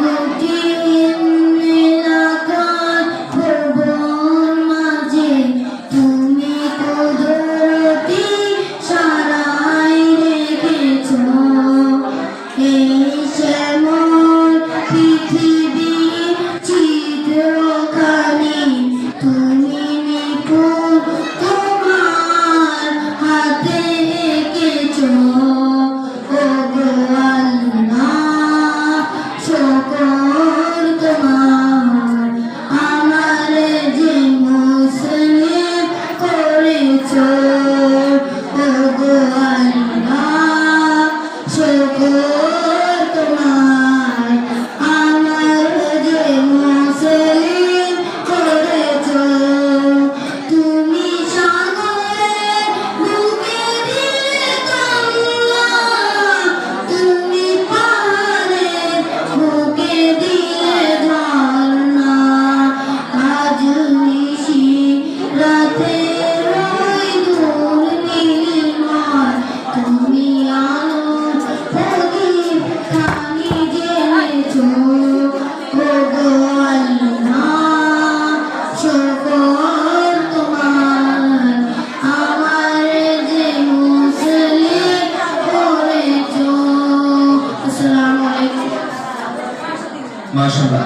will do. yêu thương মাশাআল্লাহ।